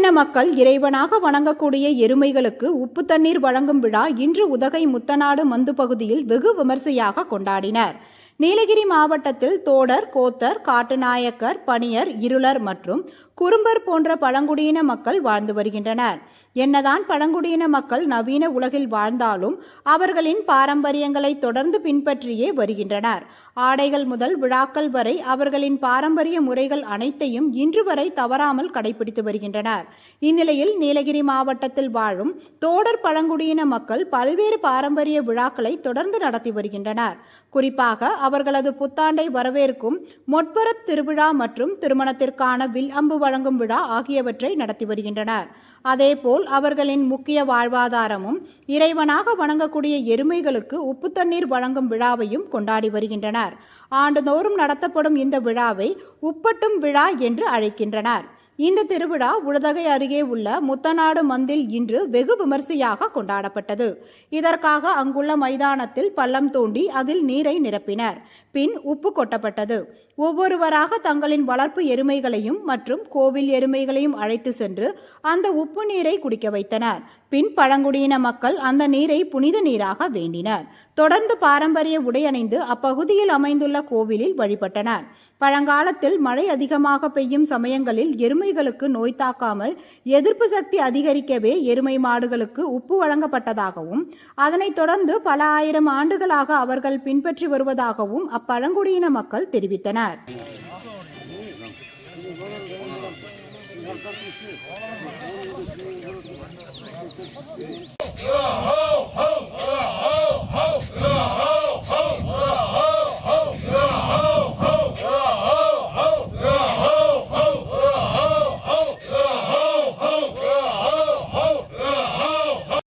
மக்கள் இறைவனாக வணங்கக்கூடிய எருமைகளுக்கு உப்பு தண்ணீர் வழங்கும் விழா இன்று உதகை முத்தநாடு மந்து பகுதியில் வெகு விமர்சையாக கொண்டாடினர். நீலகிரி மாவட்டத்தில் தோடர் கோத்தர் காட்டுநாயக்கர் பணியர் இருளர் மற்றும் குறும்பர் போன்ற பழங்குடியின மக்கள் வாழ்ந்து வருகின்றனர். என்னதான் பழங்குடியின மக்கள் நவீன உலகில் வாழ்ந்தாலும் அவர்களின் பாரம்பரியங்களை தொடர்ந்து பின்பற்றியே வருகின்றனர். ஆடைகள் முதல் விழாக்கள் வரை அவர்களின் பாரம்பரிய முறைகள் அனைத்தையும் இன்று வரை தவறாமல் கடைபிடித்து வருகின்றனர். இந்நிலையில் நீலகிரி மாவட்டத்தில் வாழும் தோடர் பழங்குடியின மக்கள் பல்வேறு பாரம்பரிய விழாக்களை தொடர்ந்து நடத்தி வருகின்றனர். குறிப்பாக அவர்களது புத்தாண்டை வரவேற்கும் மொட்பரத் திருவிழா மற்றும் திருமணத்திற்கான வில் அம்பு வழங்கும் விழா ஆகியவற்றை நடத்தி வருகின்றனர். அதேபோல் அவர்களின் முக்கிய வாழ்வாதாரமும் இறைவனாக வணங்கக்கூடிய எருமைகளுக்கு உப்பு தண்ணீர் வழங்கும் விழாவையும் கொண்டாடி வருகின்றனர். ஆண்டுதோறும் நடத்தப்படும் இந்த விழாவை உப்பட்டும் விழா என்று அழைக்கின்றனர். இந்த திருவிழா உளதகை அருகே உள்ள முத்தநாடு மந்தில் இன்று வெகு விமரிசையாக கொண்டாடப்பட்டது. இதற்காக அங்குள்ள மைதானத்தில் பள்ளம் தோண்டி அதில் நீரை நிரப்பினர். பின் உப்பு கொட்டப்பட்டது. ஒவ்வொருவராக தங்களின் வளர்ப்பு எருமைகளையும் மற்றும் கோவில் எருமைகளையும் அழைத்து சென்று அந்த உப்பு நீரை குடிக்க வைத்தனர். பின் பழங்குடியின மக்கள் அந்த நீரை புனித நீராக வேண்டினர். தொடர்ந்து பாரம்பரிய உடை அணிந்து அப்பகுதியில் அமைந்துள்ள கோவிலில் வழிபட்டனர். பழங்காலத்தில் மழை அதிகமாக பெய்யும் சமயங்களில் எருமை எருமைகளுக்கு நோய் தாக்காமல் எதிர்ப்பு சக்தி அதிகரிக்கவே எருமை மாடுகளுக்கு உப்பு வழங்கப்பட்டதாகவும் அதனைத் தொடர்ந்து பல ஆயிரம் ஆண்டுகளாக அவர்கள் பின்பற்றி வருவதாகவும் அப்பழங்குடியின மக்கள் தெரிவித்தனர்.